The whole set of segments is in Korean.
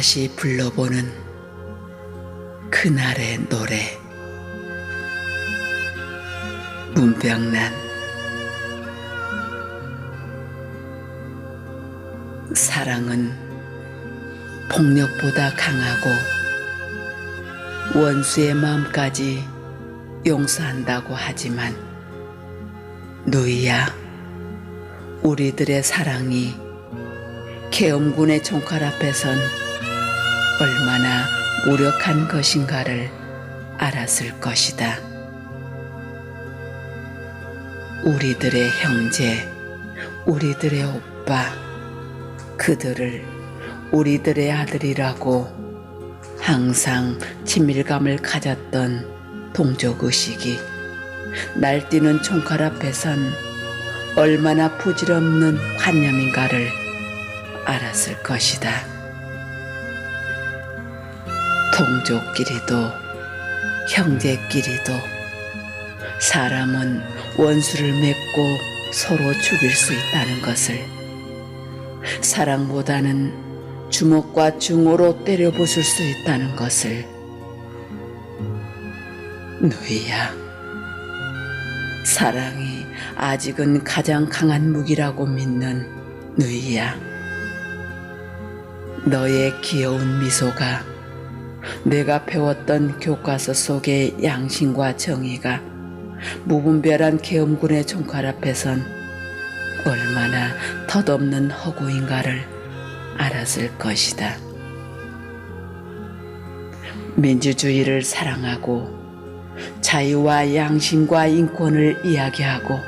다시 불러보는 그날의 노래. 문병란. 사랑은 폭력보다 강하고 원수의 마음까지 용서한다고 하지만 누이야 우리들의 사랑이 계엄군의 총칼 앞에선 얼마나 무력한 것인가를 알았을 것이다. 우리들의 형제, 우리들의 오빠, 그들을 우리들의 아들이라고 항상 친밀감을 가졌던 동족의식이 날뛰는 총칼 앞에선 얼마나 부질없는 관념인가를 알았을 것이다. 동족끼리도 형제끼리도 사람은 원수를 맺고 서로 죽일 수 있다는 것을 사랑보다는 주먹과 중호로 때려 부술 수 있다는 것을 누이야 사랑이 아직은 가장 강한 무기라고 믿는 누이야 너의 귀여운 미소가 내가 배웠던 교과서 속의 양심과 정의가 무분별한 계엄군의 총칼 앞에선 얼마나 덧없는 허구인가를 알았을 것이다. 민주주의를 사랑하고 자유와 양심과 인권을 이야기하고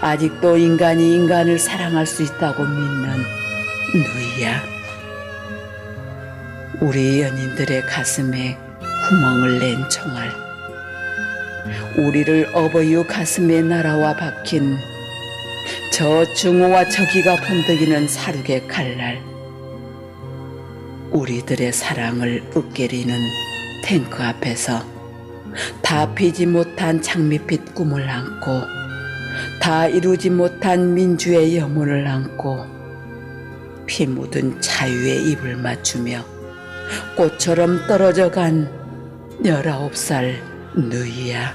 아직도 인간이 인간을 사랑할 수 있다고 믿는 누이야. 우리 연인들의 가슴에 구멍을 낸 총알. 우리를 어버이의 가슴에 날아와 박힌 저 증오와 저기가 번득이는 사륙의 칼날. 우리들의 사랑을 으깨리는 탱크 앞에서 다 피지 못한 장밋빛 꿈을 안고 다 이루지 못한 민주의 염원을 안고 피 묻은 자유의 입을 맞추며 꽃처럼 떨어져 간 열아홉 살 누이야.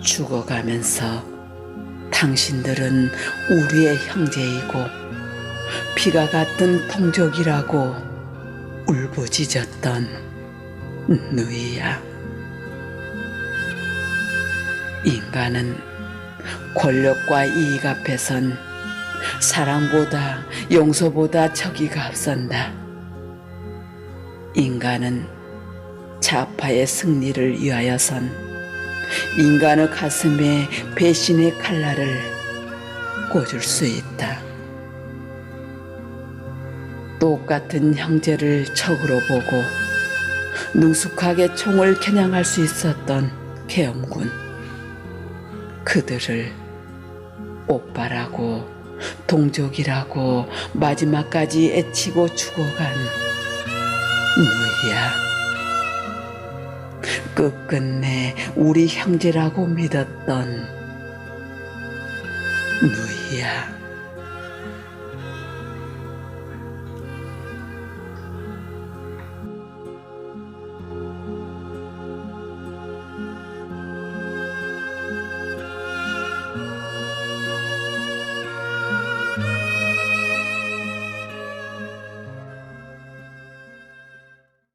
죽어가면서 당신들은 우리의 형제이고 피가 같은 통족이라고 울부짖었던 누이야. 인간은 권력과 이익 앞에선 사랑보다 용서보다 저기가 앞선다. 인간은 좌파의 승리를 위하여선 인간의 가슴에 배신의 칼날을 꽂을 수 있다. 똑같은 형제를 적으로 보고 능숙하게 총을 겨냥할 수 있었던 계엄군. 그들을 오빠라고 동족이라고 마지막까지 애치고 죽어간 누이야. 끝끝내 우리 형제라고 믿었던 누이야.